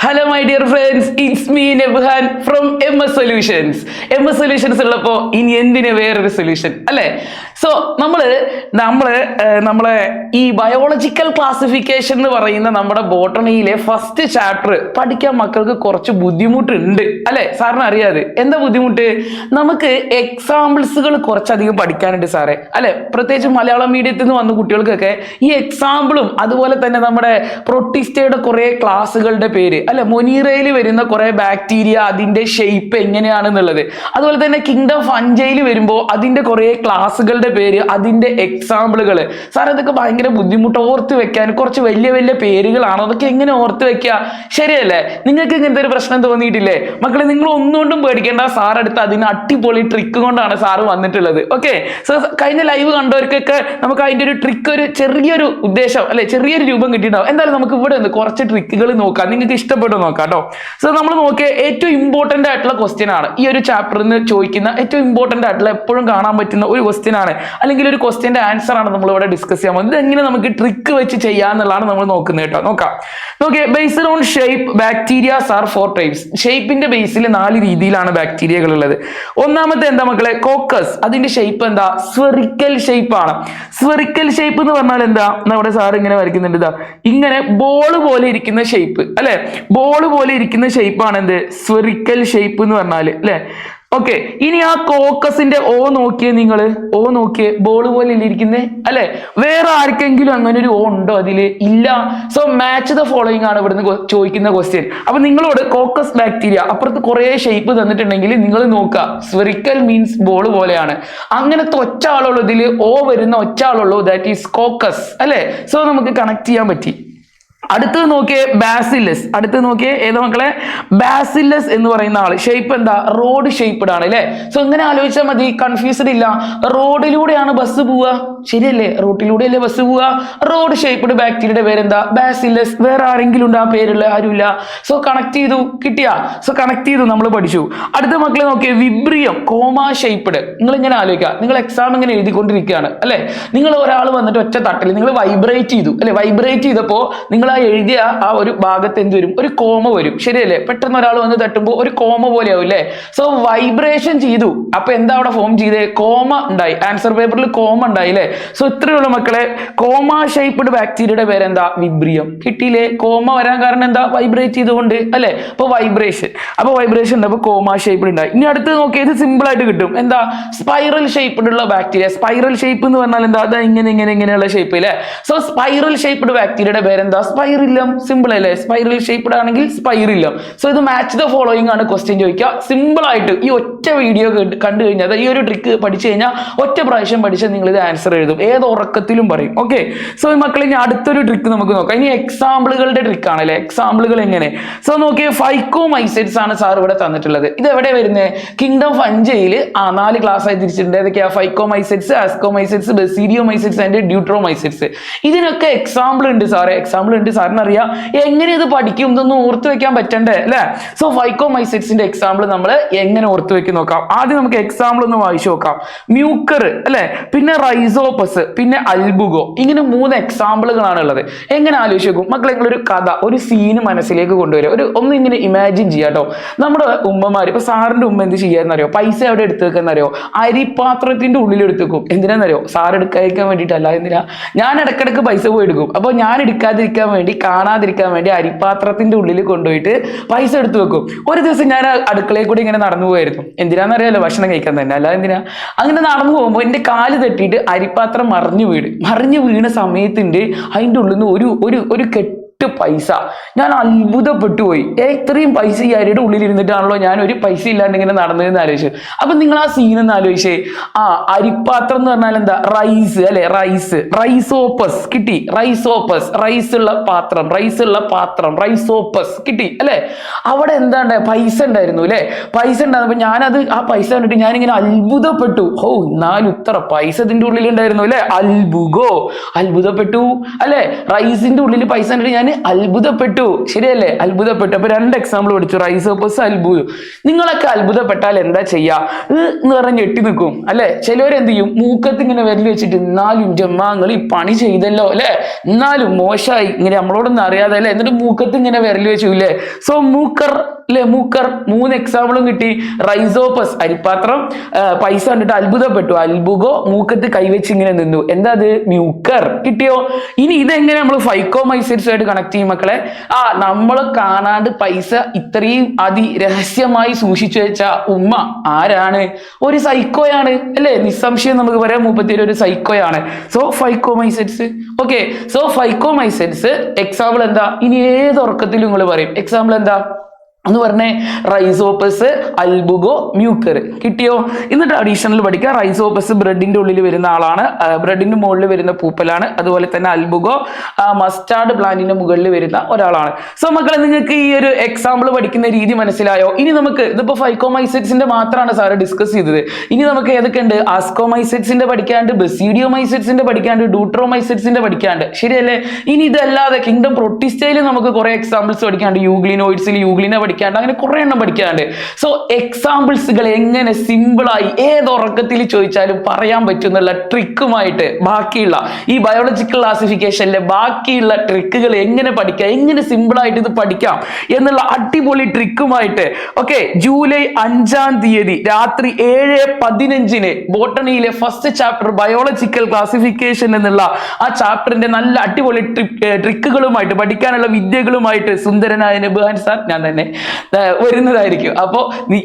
Hello my dear friends it's me നെബ്ഹാൻ from M S Solutions M S Solutions ഉള്ളപ്പോൾ ഇനി എന്തിന് വേറൊരു solution അല്ലേ? സോ നമ്മൾ നമ്മൾ നമ്മളെ ഈ ബയോളജിക്കൽ ക്ലാസിഫിക്കേഷൻ എന്ന് പറയുന്ന നമ്മുടെ ബോട്ടണിയിലെ ഫസ്റ്റ് ചാപ്റ്റർ പഠിക്കാൻ മക്കൾക്ക് കുറച്ച് ബുദ്ധിമുട്ടുണ്ട്. അല്ലേ? സാറിന് അറിയാതെ എന്താ ബുദ്ധിമുട്ട്? നമുക്ക് എക്സാമ്പിൾസുകൾ കുറച്ചധികം പഠിക്കാനുണ്ട് സാറേ. അല്ലെ? പ്രത്യേകിച്ച് മലയാളം മീഡിയത്തിൽ നിന്ന് വന്ന കുട്ടികൾക്കൊക്കെ ഈ എക്സാമ്പിളും അതുപോലെ തന്നെ നമ്മുടെ പ്രൊട്ടിസ്റ്റയുടെ കുറെ ക്ലാസ്സുകളുടെ പേര് അല്ലെ? മൊനീറയിൽ വരുന്ന കുറെ ബാക്ടീരിയ അതിന്റെ ഷേപ്പ് എങ്ങനെയാണെന്നുള്ളത്. അതുപോലെ തന്നെ കിങ്ഡം ഫഞ്ചയിൽ വരുമ്പോൾ അതിന്റെ കുറെ ക്ലാസ്സുകളുടെ പേര് അതിന്റെ എക്സാമ്പിളുകൾ സാർ ഇതൊക്കെ ഭയങ്കര ബുദ്ധിമുട്ട് ഓർത്ത് വെക്കാൻ കുറച്ച് വലിയ വലിയ പേരുകളാണ്? അതൊക്കെ എങ്ങനെ ഓർത്ത് വെക്കുക ശരിയല്ലേ? നിങ്ങൾക്ക് ഇങ്ങനത്തെ ഒരു പ്രശ്നം തോന്നിയിട്ടില്ലേ? മക്കളെ നിങ്ങൾ ഒന്നുകൊണ്ടും പേടിക്കേണ്ട. സാർ അടുത്ത് അതിന് അടിപൊളി ട്രിക്ക് കൊണ്ടാണ് സാറ് വന്നിട്ടുള്ളത്. ഓക്കെ സോ കഴിഞ്ഞ ലൈവ് കണ്ടവർക്കൊക്കെ നമുക്ക് അതിന്റെ ഒരു ട്രിക്ക് ഒരു ചെറിയൊരു ഉദ്ദേശം അല്ലെ ചെറിയൊരു രൂപം കിട്ടിയിട്ടുണ്ടാവും. എന്തായാലും നമുക്ക് ഇവിടെ നിന്ന് കുറച്ച് ട്രിക്കുകൾ നോക്കാം. നിങ്ങൾക്ക് ഇഷ്ടപ്പെട്ടു നോക്കാം കേട്ടോ സോ നമ്മൾ നോക്കിയ ഏറ്റവും ഇമ്പോർട്ടന്റ് ആയിട്ടുള്ള ക്വസ്റ്റ്യൻ ആണ്. ഈ ഒരു ചാപ്റ്ററിൽ നിന്ന് ചോദിക്കുന്ന ഏറ്റവും ഇമ്പോർട്ടന്റ് ആയിട്ടുള്ള എപ്പോഴും കാണാൻ പറ്റുന്ന ഒരു ക്വസ്റ്റ്യൻ ആണ്. അല്ലെങ്കിൽ ഒരു ക്വസ്റ്റ്യന്റെ ആൻസർ ആണ് നമ്മൾ ഇവിടെ ഡിസ്കസ് ചെയ്യാൻ പോകുന്നത്. ഇതെങ്ങനെ നമുക്ക് ട്രിക്ക് വെച്ച് ചെയ്യാന്നുള്ളതാണ് നമ്മൾ നോക്കുന്നത് കേട്ടോ. നോക്കാം. നോക്കിയേ based on shape bacterias are four types ഷേപ്പിന്റെ ബേസിൽ നാല് രീതിയിലാണ് ബാക്ടീരിയകൾ ഉള്ളത്. ഒന്നാമത്തെ എന്താ മക്കളെ? കോക്കസ് അതിന്റെ ഷേപ്പ് എന്താ? സ്ഫെറിക്കൽ ഷേപ്പ് ആണ്. സ്ഫെറിക്കൽ ഷേപ്പ് എന്ന് പറഞ്ഞാൽ എന്താ? നമ്മുടെ സാർ ഇങ്ങനെ വരയ്ക്കുന്നുണ്ട് ഇതാ. ഇങ്ങനെ ബോൾ പോലെ ഇരിക്കുന്ന ഷേപ്പ് അല്ലെ? ബോൾ പോലെ ഇരിക്കുന്ന ഷേപ്പ് ആണ് എന്ത്? സ്ഫെറിക്കൽ ഷേപ്പ് എന്ന് പറഞ്ഞാൽ അല്ലെ? ഓക്കെ ഇനി ആ കോക്കസിന്റെ ഓ നോക്കിയേ നിങ്ങൾ ഓ നോക്കിയേ ബോൾ പോലെ ഇരിക്കുന്നേ? അല്ലെ? വേറെ ആർക്കെങ്കിലും അങ്ങനെ ഒരു ഓ ഉണ്ടോ അതിൽ? ഇല്ല. സോ മാച്ച് ദ ഫോളോയിങ് ആണ് ഇവിടുന്ന് ചോദിക്കുന്ന ക്വസ്റ്റ്യൻ അപ്പൊ നിങ്ങളോട് കോക്കസ് ബാക്ടീരിയ അപ്പുറത്ത് കുറെ ഷേപ്പ് തന്നിട്ടുണ്ടെങ്കിൽ നിങ്ങൾ നോക്കുക. സ്ഫെറിക്കൽ മീൻസ് ബോൾ പോലെയാണ്. അങ്ങനത്തെ ഒറ്റ ആളുള്ളൂ ഇതിൽ ഓ വരുന്ന ഒറ്റ ആളുള്ളൂ ദാറ്റ് ഈസ് കോക്കസ് അല്ലെ? സോ നമുക്ക് കണക്ട് ചെയ്യാൻ പറ്റി. അടുത്തത് നോക്കിയേ ബാസില്ലസ്. അടുത്ത് നോക്കിയേ ഏത് മക്കളെ? ബാസില്ലസ് എന്ന് പറയുന്ന ആൾ ഷേപ്പ് എന്താ? റോഡ് ഷേപ്പ്ഡ് ആണ് അല്ലേ? സോ ഇങ്ങനെ ആലോചിച്ചാൽ മതി. കൺഫ്യൂസ്ഡ് ഇല്ല. റോഡിലൂടെയാണ് ബസ് പോവുക. ശരിയല്ലേ? റോട്ടിലൂടെ അല്ലേ ബസ് പോവുക. റോഡ് ഷേപ്പ്ഡ് ബാക്ടീരിയയുടെ പേരെന്താ? ബാസില്ലസ്. വേറെ ആരെങ്കിലും ഉണ്ട് ആ പേരുള്ള? ആരുമില്ല. സോ കണക്ട് ചെയ്തു. കിട്ടിയ? സോ കണക്ട് ചെയ്തു. നമ്മൾ പഠിച്ചു. അടുത്ത മക്കളെ നോക്കിയേ. വിബ്രിയം കോമ ഷേപ്പ്ഡ് നിങ്ങൾ ഇങ്ങനെ ആലോചിക്കുക. നിങ്ങൾ എക്സാം ഇങ്ങനെ എഴുതിക്കൊണ്ടിരിക്കുകയാണ്. അല്ലെ? നിങ്ങൾ ഒരാൾ വന്നിട്ട് ഒറ്റ തട്ടിൽ നിങ്ങൾ വൈബ്രേറ്റ് ചെയ്തു. അല്ലെ? വൈബ്രേറ്റ് ചെയ്തപ്പോൾ നിങ്ങൾ ആ എഴുതിയ ആ ഒരു ഭാഗത്ത് എന്ത് വരും? ഒരു കോമ വരും. ശരിയല്ലേ? പെട്ടെന്ന് ഒരാൾ വന്ന് തട്ടുമ്പോൾ ഒരു കോമ പോലെ ആവും അല്ലേ? സോ വൈബ്രേഷൻ ചെയ്തു. അപ്പൊ എന്താ അവിടെ ഫോം ചെയ്തേ? കോമ ഉണ്ടായി. ആൻസർ പേപ്പറിൽ കോമ ഉണ്ടായി അല്ലേ? സോ ഇത്രയുള്ള മക്കളെ. കോമ ഷേപ്പ്ഡ് ബാക്ടീരിയയുടെ പേരെന്താ? വിബ്രിയം. കിട്ടിയില്ലേ? കോമ വരാൻ കാരണം എന്താ? വൈബ്രേറ്റ് ചെയ്തുകൊണ്ട് അല്ലേ? അപ്പൊ വൈബ്രേഷൻ അപ്പൊ വൈബ്രേഷൻ ഉണ്ട്. അപ്പൊ കോമ ഷേപ്പ്ഡ് ഉണ്ടായി. ഇനി അടുത്ത് നോക്കിയത് സിമ്പിൾ ആയിട്ട് കിട്ടും. എന്താ? സ്പൈറൽ ഷേപ്പ്ഡ് ഉള്ള ബാക്ടീരിയ സ്പൈറൽ ഷേപ്പ് എന്ന് പറഞ്ഞാൽ എന്താ? അതാ ഇങ്ങനെ ഇങ്ങനെ ഇങ്ങനെയുള്ള ഷേപ്പ് അല്ലേ? സോ സ്പൈറൽ ഷേപ്പ്ഡ് ബാക്ടീരിയയുടെ പേരെന്താ? സ്പൈറില്ലം സിമ്പിൾ അല്ലേ? സ്പൈറൽ ഷേപ്പ്ഡ് ആണെങ്കിൽ സ്പൈറില്ലം സോ ഇത് മാച്ച് ദ ഫോളോയിങ് ആണ് ക്വസ്റ്റ്യൻ ചോദിക്കുക. സിമ്പിൾ ആയിട്ട് ഈ ഒറ്റ വീഡിയോ കണ്ടു കഴിഞ്ഞാൽ ഈ ഒരു ട്രിക്ക് പഠിച്ചു കഴിഞ്ഞാൽ ഒറ്റ പ്രാവശ്യം പഠിച്ചാൽ നിങ്ങൾ ഇത് ആൻസർ എഴുതും. ഏത് ഉറക്കത്തിലും പറയും. ഓക്കെ സോ മക്കളെ ഇനി അടുത്തൊരു ട്രിക്ക് നമുക്ക് നോക്കാം. ഇനി എക്സാമ്പിളുകളുടെ ട്രിക്ക് ആണല്ലേ എക്സാമ്പിളുകൾ എങ്ങനെ? സോ നോക്കിയേ ഫൈക്കോമൈസൈറ്റ്സ് ആണ് സാർ ഇവിടെ തന്നിട്ടുള്ളത്. ഇത് എവിടെ വരുന്നത് കിങ്ഡം ഫഞ്ചയിൽ ആ നാല് ക്ലാസ് ആയി തിരിച്ചിട്ടുണ്ട്. ഏതൊക്കെയാ? Mycetes basidiomycetes and deuteromycetes ഇതിനൊക്കെ എക്സാമ്പിൾ ഉണ്ട് സാറേ എക്സാമ്പിൾ ഉണ്ട് സാറിന് അറിയാം എങ്ങനെ ഇത് പഠിക്കും? ഇതൊന്നും ഓർത്ത് വെക്കാൻ പറ്റണ്ടേ അല്ലേ? സോ ഫൈക്കോമൈസൈറ്റ്സിന്റെ എക്സാമ്പിൾ നമ്മൾ എങ്ങനെ ഓർത്ത് വെക്കും നോക്കാം. ആദ്യം നമുക്ക് എക്സാമ്പിൾ ഒന്ന് വായിച്ചു നോക്കാം. മ്യൂക്കർ അല്ലെ? പിന്നെ റൈസോപ്പസ് പിന്നെ അൽബുഗോ ഇങ്ങനെ മൂന്ന് എക്സാമ്പിളുകളാണ് ഉള്ളത്. എങ്ങനെ ആലോചിച്ച് നോക്കും? മക്കളെ നിങ്ങളൊരു കഥ ഒരു സീന് മനസ്സിലേക്ക് കൊണ്ടുവരിക. ഒരു ഒന്ന് ഇങ്ങനെ ഇമാജിൻ ചെയ്യാട്ടോ നമ്മുടെ ഉമ്മമാർ ഇപ്പൊ സാറിന്റെ ഉമ്മ എന്ത് ചെയ്യാന്നറിയോ? പൈസ എവിടെ എടുത്തു വെക്കുന്നറിയോ? അരിപാത്രത്തിന്റെ ഉള്ളിൽ എടുത്തു വെക്കും. എന്തിനാന്നറിയോ? സാർ എടുക്കാതിരിക്കാൻ വേണ്ടിയിട്ടല്ല എന്തിനാ? ഞാൻ ഇടക്കിടക്ക് പൈസ പോയി എടുക്കും. അപ്പോൾ ഞാൻ എടുക്കാതിരിക്കാൻ വേണ്ടി കാണാതിരിക്കാൻ വേണ്ടി അരിപാത്രത്തിന്റെ ഉള്ളിൽ കൊണ്ടുപോയിട്ട് പൈസ എടുത്തു വെക്കും. ഒരു ദിവസം ഞാൻ അടുക്കളയിൽ കൂടി ഇങ്ങനെ നടന്നു പോയായിരുന്നു. എന്തിനാന്നറിയാലോ? ഭക്ഷണം കഴിക്കാൻ തന്നെ. അല്ലാതെ എന്തിനാ? അങ്ങനെ നടന്നു പോകുമ്പോൾ എന്റെ കാൽ തട്ടിയിട്ട് അരിപ്പാത്രം മറിഞ്ഞു വീട് മറിഞ്ഞു വീണ സമയത്തുണ്ട് അതിന്റെ ഉള്ളിൽ നിന്ന് ഒരു ഒരു ഒരു കെട്ട് പൈസ. ഞാൻ അത്ഭുതപ്പെട്ടു പോയി ഇത്രയും പൈസ ഈ അരിയുടെ ഉള്ളിൽ ഇരുന്നിട്ടാണല്ലോ ഞാൻ ഒരു പൈസ ഇല്ലാണ്ട് ഇങ്ങനെ നടന്നതെന്ന് ആലോചിച്ചു. അപ്പൊ നിങ്ങൾ ആ സീൻ ഒന്ന് ആലോചിച്ചേ. ആ അരിപ്പാത്രം എന്ന് പറഞ്ഞാൽ എന്താ? റൈസ് അല്ലെ? റൈസ് റൈസോപ്പസ് കിട്ടി. റൈസോപ്പസ് റൈസ് ഉള്ള പാത്രം. റൈസ് ഉള്ള പാത്രം. റൈസോപ്പസ് കിട്ടി. അല്ലെ? അവിടെ എന്താ പൈസ ഉണ്ടായിരുന്നു അല്ലെ? പൈസ ഉണ്ടായിരുന്നപ്പോ ഞാനത് ആ പൈസ കണ്ടിട്ട് ഞാനിങ്ങനെ അത്ഭുതപ്പെട്ടു. ഓ എന്നാലും ഇത്ര പൈസ ഇതിന്റെ ഉള്ളിൽ ഉണ്ടായിരുന്നു അല്ലെ? അത്ഭുഗോ അത്ഭുതപ്പെട്ടു. അല്ലെ? റൈസിന്റെ ഉള്ളിൽ പൈസ കണ്ടിട്ട് ഞാൻ അത്ഭുതപ്പെട്ടു. ശരിയല്ലേ? അത്ഭുതപ്പെട്ടു. അപ്പൊ രണ്ട് എക്സാമ്പിൾ പഠിച്ചു. റൈസോപ്പസ് അത്ഭുതം. നിങ്ങളൊക്കെ അത്ഭുതപ്പെട്ടാൽ എന്താ ചെയ്യാ? എന്ന് പറഞ്ഞ് ഞെട്ടി നിൽക്കും. അല്ലെ? ചിലവരെന്ത് ചെയ്യും? മൂക്കത്ത് ഇങ്ങനെ വിരൽ വെച്ചിട്ട് എന്നാലും ജമ്മാങ്ങൾ ഈ പണി ചെയ്തല്ലോ. അല്ലെ? എന്നാലും മോശമായി. ഇങ്ങനെ നമ്മളോടൊന്നും അറിയാതെ അല്ലെ? എന്നിട്ട് മൂക്കത്ത് ഇങ്ങനെ വിരൽ വെച്ചു. ഇല്ലേ? സോ മൂക്കർ അല്ലെ മൂക്കർ? മൂന്ന് എക്സാമ്പിളും കിട്ടി. റൈസോപ്പസ് അരിപ്പാത്രം. പൈസ കണ്ടിട്ട് അത്ഭുതപ്പെട്ടു. അത്ഭുഗോ മൂക്കത്ത് കൈവച്ച് ഇങ്ങനെ നിന്നു. എന്താ അത്? മ്യൂക്കർ കിട്ടിയോ? ഇനി ഇതെങ്ങനെ നമ്മൾ ഫൈക്കോമൈസൈറ്റ്സുമായിട്ട് കണക്ട് ചെയ്യും മക്കളെ? ആ നമ്മൾ കാണാണ്ട് പൈസ ഇത്രയും അതി രഹസ്യമായി സൂക്ഷിച്ചു വെച്ച ഉമ്മ ആരാണ്? ഒരു സൈക്കോയാണ് അല്ലേ? നിസ്സംശയം നമുക്ക് പറയാം. മുപ്പത്തിയേഴ് ഒരു സൈക്കോയാണ് so phycomycetes okay so phycomycetes example എന്താ? ഇനി ഏത് ഉറക്കത്തിലും നിങ്ങൾ പറയും. എക്സാമ്പിൾ എന്താ? എന്ന് പറഞ്ഞേ റൈസോപ്പസ് അൽബുഗോ മ്യൂക്കർ കിട്ടിയോ? എന്നിട്ട് അഡീഷണൽ പഠിക്കുക. റൈസോപ്പസ് ബ്രെഡിന്റെ ഉള്ളിൽ വരുന്ന ആളാണ്. ബ്രെഡിന്റെ മുകളിൽ വരുന്ന പൂപ്പലാണ്. അതുപോലെ തന്നെ അൽബുഗോ മസ്റ്റാർഡ് പ്ലാന്റിന്റെ മുകളിൽ വരുന്ന ഒരാളാണ്. സോ മക്കളെ നിങ്ങൾക്ക് ഈ ഒരു എക്സാമ്പിൾ പഠിക്കുന്ന രീതി മനസ്സിലായോ? ഇനി നമുക്ക് ഇതിപ്പോ ഫൈക്കോമൈസെറ്റ്സിന്റെ മാത്രമാണ് സാറ് ഡിസ്കസ് ചെയ്തത്. ഇനി നമുക്ക് ഏതൊക്കെ ഉണ്ട്? ആസ്കോമൈസെറ്റ്സിന്റെ പഠിക്കാണ്ട് ബസീഡിയോമൈസെറ്റ്സിന്റെ പഠിക്കാണ്ട് ഡൂട്രോമൈസെറ്റ്സിന്റെ പഠിക്കാണ്ട്. ശരിയല്ലേ? ഇനി ഇതല്ലാതെ കിങ്ഡം പ്രൊട്ടിസ്റ്റയിൽ നമുക്ക് കുറെ എക്സാമ്പിൾസ് പഠിക്കാണ്ട്. യൂഗ്ലിനോയിഡ്സിൽ യൂഗ്ലിനെ പഠിക്കാണ്ട് അങ്ങനെ കുറെ എണ്ണം പഠിക്കാണ്ട് സോ എക്സാമ്പിൾസുകൾ എങ്ങനെ സിമ്പിളായി ഏത് ഉറക്കത്തിൽ ചോദിച്ചാലും പറയാൻ പറ്റുന്നുള്ള ട്രിക്കുമായിട്ട് ബാക്കിയുള്ള ഈ ബയോളജിക്കൽ ക്ലാസിഫിക്കേഷനിലെ ബാക്കിയുള്ള ട്രിക്കുകൾ എങ്ങനെ പഠിക്കാം എങ്ങനെ സിമ്പിളായിട്ട് ഇത് പഠിക്കാം എന്നുള്ള അടിപൊളി ട്രിക്കുമായിട്ട് ഓക്കെ ജൂലൈ അഞ്ചാം തീയതി രാത്രി ഏഴ് പതിനഞ്ചിന് ബോട്ടണിയിലെ ഫസ്റ്റ് ചാപ്റ്റർ ബയോളജിക്കൽ ക്ലാസിഫിക്കേഷൻ എന്നുള്ള ആ ചാപ്റ്ററിന്റെ നല്ല അടിപൊളി ട്രിക്കുകളുമായിട്ട് പഠിക്കാനുള്ള വിദ്യകളുമായിട്ട് സുന്ദരനായ നബുഹാൻ സാർ ഞാൻ തന്നെ വരുന്നതായിരിക്കും. അപ്പോൾ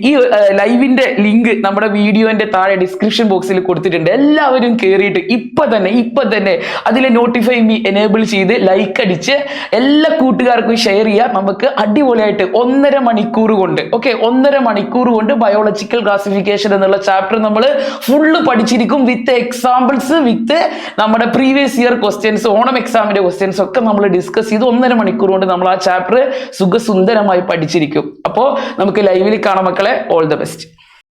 ഈ ലൈവിന്റെ ലിങ്ക് നമ്മുടെ വീഡിയോന്റെ താഴെ ഡിസ്ക്രിപ്ഷൻ ബോക്സിൽ കൊടുത്തിട്ടുണ്ട്. എല്ലാവരും കയറിയിട്ട് ഇപ്പൊ തന്നെ ഇപ്പൊ തന്നെ അതിലെ നോട്ടിഫൈ മീ എനേബിൾ ചെയ്ത് ലൈക്ക് അടിച്ച് എല്ലാ കൂട്ടുകാർക്കും ഷെയർ ചെയ്യാം. നമുക്ക് അടിപൊളിയായിട്ട് ഒന്നര മണിക്കൂർ കൊണ്ട് ഓക്കെ ഒന്നര മണിക്കൂർ കൊണ്ട് ബയോളജിക്കൽ ക്ലാസിഫിക്കേഷൻ എന്നുള്ള ചാപ്റ്റർ നമ്മൾ ഫുള്ള് പഠിച്ചിരിക്കും വിത്ത് എക്സാമ്പിൾസ് വിത്ത് നമ്മുടെ പ്രീവിയസ് ഇയർ ക്വസ്റ്റ്യൻസ് ഓണം എക്സാമിന്റെ ക്വസ്റ്റ്യൻസ് ഒക്കെ നമ്മൾ ഡിസ്കസ് ചെയ്ത് ഒന്നര മണിക്കൂർ കൊണ്ട് നമ്മൾ ആ ചാപ്റ്റർ സുഖസുന്ദരമായി പഠിച്ചിരിക്കും. അപ്പോൾ നമുക്ക് ലൈവിൽ കാണാം മക്കളെ. All the best